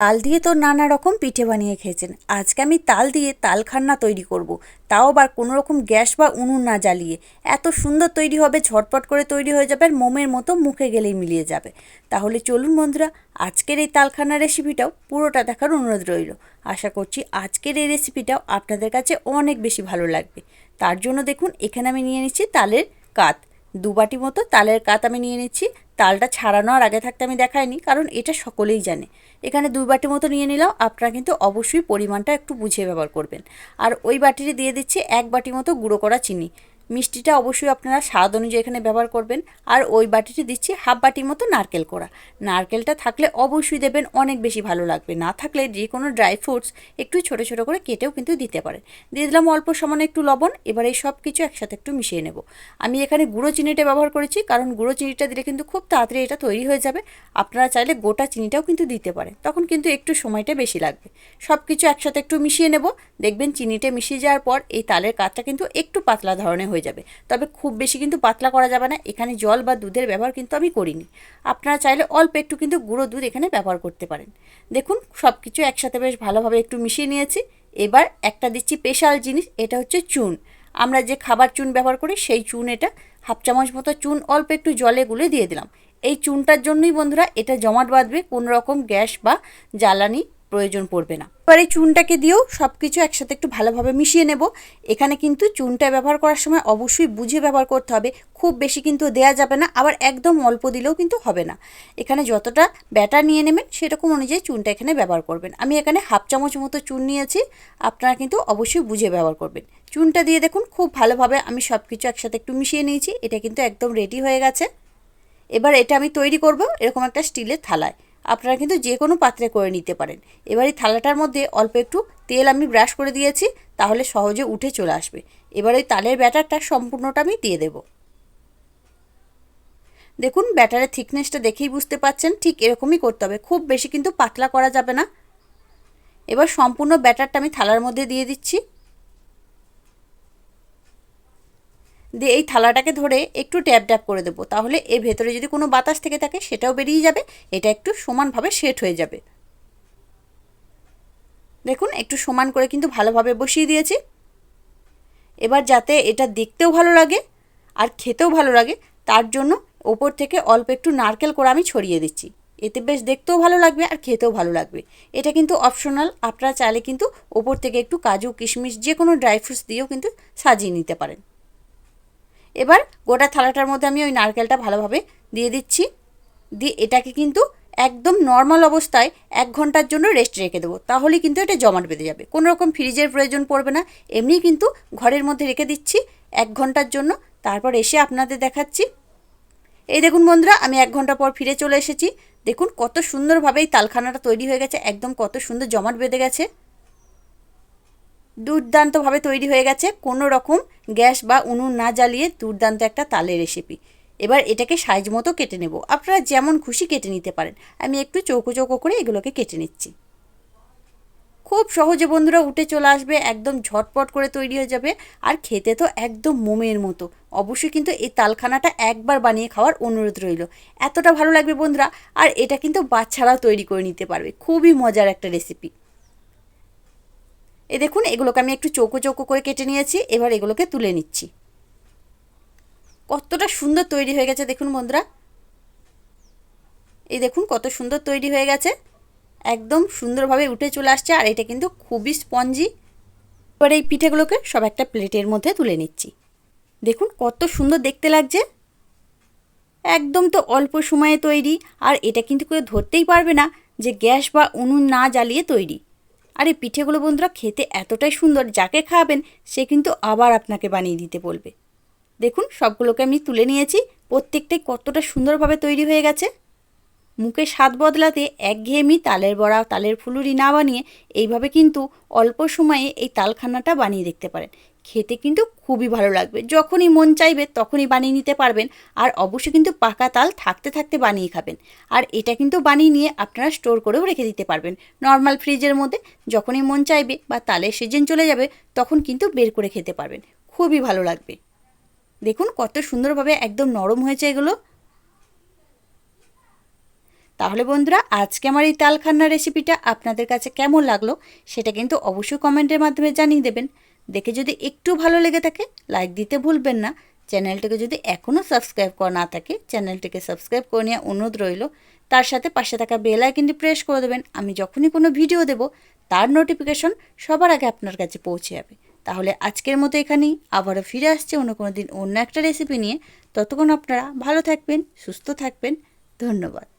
তাল দিয়ে তো নানা রকম পিঠে বানিয়ে খেয়েছেন। আজকে আমি তাল দিয়ে তালখান্না তৈরি করব। তাও আবার কোনো রকম গ্যাস বা উনুন না জ্বালিয়ে। এত সুন্দর তৈরি হবে, ঝটপট করে তৈরি হয়ে যাবে আর মোমের মতো মুখে গেলেই মিলিয়ে যাবে। তাহলে চলুন বন্ধুরা, আজকের এই তালখান্না রেসিপিটাও পুরোটা দেখার অনুরোধ রইল। আশা করছি আজকের এই রেসিপিটাও আপনাদের কাছে অনেক বেশি ভালো লাগবে। তার জন্য দেখুন, এখানে আমি নিয়ে নিচ্ছি তালের কাত। দু বাটি মতো তালের কাত আমি নিয়ে নিচ্ছি। তালটা ছাড়ানো আর আগে থাকতে আমি দেখাইনি, কারণ এটা সকলেই জানে। এখানে দুই বাটি মতো নিয়ে নিলাম, আপনারা কিন্তু অবশ্যই পরিমাণটা একটু বুঝে ব্যবহার করবেন। আর ওই বাটিতে দিয়ে দিচ্ছি এক বাটি মতো গুঁড়ো করা চিনি। মিষ্টিটা অবশ্যই আপনারা স্বাদ অনুযায়ী এখানে ব্যবহার করবেন। আর ওই বাটিটি দিচ্ছি হাফ বাটির মতো নারকেল কোড়া। নারকেলটা থাকলে অবশ্যই দেবেন, অনেক বেশি ভালো লাগবে। না থাকলে যে কোনো ড্রাই ফ্রুটস একটু ছোট ছোট করে কেটেও কিন্তু দিতে পারেন দিয়ে দিলাম অল্প সামান্য একটু লবণ, এবার এই সব কিছু একসাথে একটু মিশিয়ে নেব। আমি এখানে গুঁড়ো চিনিটা ব্যবহার করেছি, কারণ গুঁড়ো চিনিটা দিলে কিন্তু খুব তাড়াতাড়ি এটা তৈরি হয়ে যাবে। আপনারা চাইলে গোটা চিনিটাও কিন্তু দিতে পারেন তখন কিন্তু একটু সময়টা বেশি লাগবে। সব কিছু একসাথে একটু মিশিয়ে নেব। দেখবেন চিনিটা মিশিয়ে যাওয়ার পর এই তালের কাঠটা কিন্তু একটু পাতলা ধরনের হয়ে যাবে। তবে খুব বেশি কিন্তু পাতলা করা যাবে না। এখানে জল বা দুধের ব্যবহার কিন্তু আমি করিনি। আপনারা চাইলে অল্প একটু কিন্তু গুঁড়ো দুধ এখানে ব্যবহার করতে পারেন। দেখুন সব কিছু একসাথে বেশ ভালোভাবে একটু মিশিয়ে নিয়েছি। এবার একটা দিচ্ছি স্পেশাল জিনিস, এটা হচ্ছে চুন। আমরা যে খাবার চুন ব্যবহার করি, সেই চুন এটা হাফ চামচ মতো চুন, অল্প একটু জলে গুলে দিয়ে দিলাম। এই চুনটার জন্যই বন্ধুরা, এটা জমাট বাঁধবে। কোনো রকম গ্যাস বা জ্বালানি প্রয়োজন পড়বে না। এবার চুনটাকে দিয়েও সব কিছু একসাথে একটু ভালোভাবে মিশিয়ে নেব। এখানে কিন্তু চুনটা ব্যবহার করার সময় অবশ্যই বুঝে ব্যবহার করতে হবে। খুব বেশি কিন্তু দেয়া যাবে না, আবার একদম অল্প দিলেও কিন্তু হবে না। এখানে যতটা ব্যাটার নিয়ে নেবেন সেরকম অনুযায়ী চুনটা এখানে ব্যবহার করবেন। আমি এখানে হাফ চামচ মতো চুন নিয়েছি, আপনারা কিন্তু অবশ্যই বুঝে ব্যবহার করবেন। চুনটা দিয়ে দেখুন, খুব ভালোভাবে আমি সব কিছু একসাথে একটু মিশিয়ে নিয়েছি, এটা কিন্তু একদম রেডি হয়ে গেছে। এবার এটা আমি তৈরি করব এরকম একটা স্টিলের থালায়। আপনারা কিন্তু যে কোনো পাত্রে করে নিতে পারেন। এবার এই থালাটার মধ্যে অল্প একটু তেল আমি ব্রাশ করে দিয়েছি, তাহলে সহজে উঠে চলে আসবে। এবার ওই তালের ব্যাটারটা সম্পূর্ণটা আমি দিয়ে দেব। দেখুন, ব্যাটারের থিকনেসটা দেখেই বুঝতে পাচ্ছেন, ঠিক এরকমই করতে হবে। খুব বেশি কিন্তু পাতলা করা যাবে না। এবার সম্পূর্ণ ব্যাটারটা আমি থালার মধ্যে দিয়ে দিচ্ছি। দিয়ে এই থালাটাকে ধরে একটু ট্যাপ ট্যাপ করে দেবো। তাহলে এর ভেতরে যদি কোনো বাতাস থেকে থাকে সেটাও বেরিয়ে যাবে, এটা একটু সমানভাবে সেট হয়ে যাবে। দেখুন, একটু সমান করে কিন্তু ভালোভাবে বসিয়ে দিয়েছি। এবার যাতে এটা দেখতেও ভালো লাগে আর খেতেও ভালো লাগে, তার জন্য ওপর থেকে অল্প একটু নারকেল করে আমি ছড়িয়ে দিচ্ছি। এতে বেশ দেখতেও ভালো লাগবে আর খেতেও ভালো লাগবে। এটা কিন্তু অপশনাল, আপনারা চাইলে কিন্তু ওপর থেকে একটু কাজু, কিশমিশ যে কোনো ড্রাই ফ্রুটস দিয়েও কিন্তু সাজিয়ে নিতে পারেন। এবার গোটা থালাটার মধ্যে আমি ওই নারকেলটা ভালোভাবে দিয়ে দিচ্ছি। দিয়ে এটাকে কিন্তু একদম নর্মাল অবস্থায় এক ঘণ্টার জন্য রেস্ট রেখে দেবো। তাহলে কিন্তু এটা জমাট বেঁধে যাবে। কোনো রকম ফ্রিজের প্রয়োজন পড়বে না। এমনি কিন্তু ঘরের মধ্যে রেখে দিচ্ছি এক ঘণ্টার জন্য। তারপর এসে আপনাদের দেখাচ্ছি। এই দেখুন বন্ধুরা, আমি এক ঘণ্টা পর ফিরে চলে এসেছি। দেখুন কত সুন্দরভাবে এই তালখানাটা তৈরি হয়ে গেছে। একদম কত সুন্দর জমাট বেঁধে গেছে। দুর্দান্তভাবে তৈরি হয়ে গেছে কোনো রকম গ্যাস বা উনুন না জ্বালিয়ে দুর্দান্ত একটা তালের রেসিপি এবার এটাকে সাইজ মতো কেটে নেব। আপনারা যেমন খুশি কেটে নিতে পারেন। আমি একটু চৌকো চৌকো করে এগুলোকে কেটে নিচ্ছি। খুব সহজে বন্ধুরা উঠে চলে আসবে, একদম ঝটপট করে তৈরি হয়ে যাবে। আর খেতে তো একদম মোমের মতো। অবশ্যই কিন্তু এই তালখানাটা একবার বানিয়ে খাওয়ার অনুরোধ রইল। এতটা ভালো লাগবে বন্ধুরা। আর এটা কিন্তু বাচ্চারাও তৈরি করে নিতে পারবে। খুবই মজার একটা রেসিপি এ দেখুন, এগুলোকে আমি একটু চৌকো চৌকো করে কেটে নিয়েছি, এবার এগুলোকে তুলে নিচ্ছি। কতটা সুন্দর তৈরি হয়ে গেছে, দেখুন বন্ধুরা। এই দেখুন, কত সুন্দর তৈরি হয়ে গেছে। একদম সুন্দরভাবে উঠে চলে আসছে, আর এটা কিন্তু খুবই স্পঞ্জি। এবার এই পিঠেগুলোকে সব একটা প্লেটের মধ্যে তুলে নিচ্ছি। দেখুন, কত সুন্দর দেখতে লাগছে। একদম তো অল্প সময়ে তৈরি, আর এটা কিন্তু কেউ ধরতেই পারবে না যে গ্যাস বা উনুন না জ্বালিয়ে তৈরি। আর এই পিঠেগুলো বন্ধুরা খেতে এতটাই সুন্দর, যাকে খাবেন সে কিন্তু আবার আপনাকে বানিয়ে দিতে বলবে। দেখুন, সবগুলোকে আমি তুলে নিয়েছি প্রত্যেকটাই কতটা সুন্দরভাবে তৈরি হয়ে গেছে। মুখে স্বাদ বদলাতে একঘেয়েমি তালের বড়া, তালের ফুলুরি না বানিয়ে এইভাবে কিন্তু অল্প সময়ে এই তালখানাটা বানিয়ে দেখতে পারেন। খেতে কিন্তু খুবই ভালো লাগবে। যখনই মন চাইবে তখনই বানিয়ে নিতে পারবেন আর অবশ্যই কিন্তু পাকা তাল থাকতে থাকতে বানিয়ে খাবেন। আর এটা কিন্তু বানিয়ে নিয়ে আপনারা স্টোর করেও রেখে দিতে পারবেন। নর্মাল ফ্রিজের মধ্যে যখনই মন চাইবে বা তালের সিজন চলে যাবে তখন কিন্তু বের করে খেতে পারবেন। খুবই ভালো লাগবে। দেখুন কত সুন্দরভাবে একদম নরম হয়েছে এগুলো। তাহলে বন্ধুরা, আজকে আমার এই তালখান্না রেসিপিটা আপনাদের কাছে কেমন লাগল সেটা কিন্তু অবশ্যই কমেন্টের মাধ্যমে জানিয়ে দেবেন। দেখে যদি একটু ভালো লেগে থাকে লাইক দিতে ভুলবেন না। চ্যানেলটাকে যদি এখনও সাবস্ক্রাইব করা না থাকে, চ্যানেলটিকে সাবস্ক্রাইব করে নেওয়া অনুরোধ রইল। তার সাথে পাশে থাকা বেল আইকনটি প্রেস করে দেবেন। আমি যখনই কোনো ভিডিও দেব, তার নোটিফিকেশন সবার আগে আপনার কাছে পৌঁছে যাবে। তাহলে আজকের মতো এখানেই। আবারও ফিরে আসছে অন্য কোনো দিন অন্য একটা রেসিপি নিয়ে। ততক্ষণ আপনারা ভালো থাকবেন, সুস্থ থাকবেন। ধন্যবাদ।